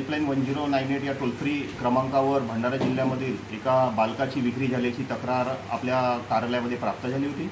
Helpline one zero nine eight या toll free क्रमांकावर भंडारा जिल्ह्यामधील एका बालकाची विक्री झाल्याची तक्रार आपल्या कार्यालयामध्ये प्राप्त झाली होती.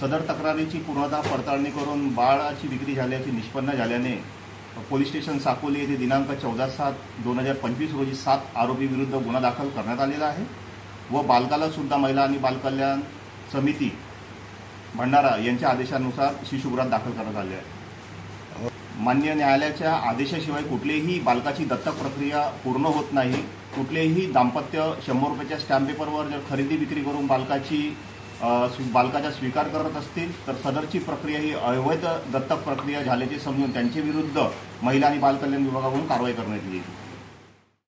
सदर तक्रारीची पूर्णतः पडताळणी करून बाळाची विक्री झाल्याची निष्पन्न झाल्याने पोलीस स्टेशन साकोली येथे दिनांक चौदा सात दोन हजार पंचवीस रोजी सात आरोपीविरुद्ध गुन्हा दाखल करण्यात आलेला आहे व बालकाला सुद्धा महिला आणि बालकल्याण समिती भंडारा यांच्या आदेशानुसार शिशुगृहात दाखल करण्यात आले आहे. मान्य न्यायालयाच्या आदेशाशिवाय कुठलीही बालकाची दत्तक प्रक्रिया पूर्ण होत नाही. कुठलेही दाम्पत्य शंभर रुपयाच्या स्टॅम्प पेपरवर जर खरेदी विक्री करून बालकाची बालकाचा स्वीकार करत असतील तर सदरची प्रक्रिया ही अवैध दत्तक प्रक्रिया झाल्याचे समजून त्यांच्या विरुद्ध महिला आणि बालकल्याण विभागाकडून कारवाई करण्यात येईल.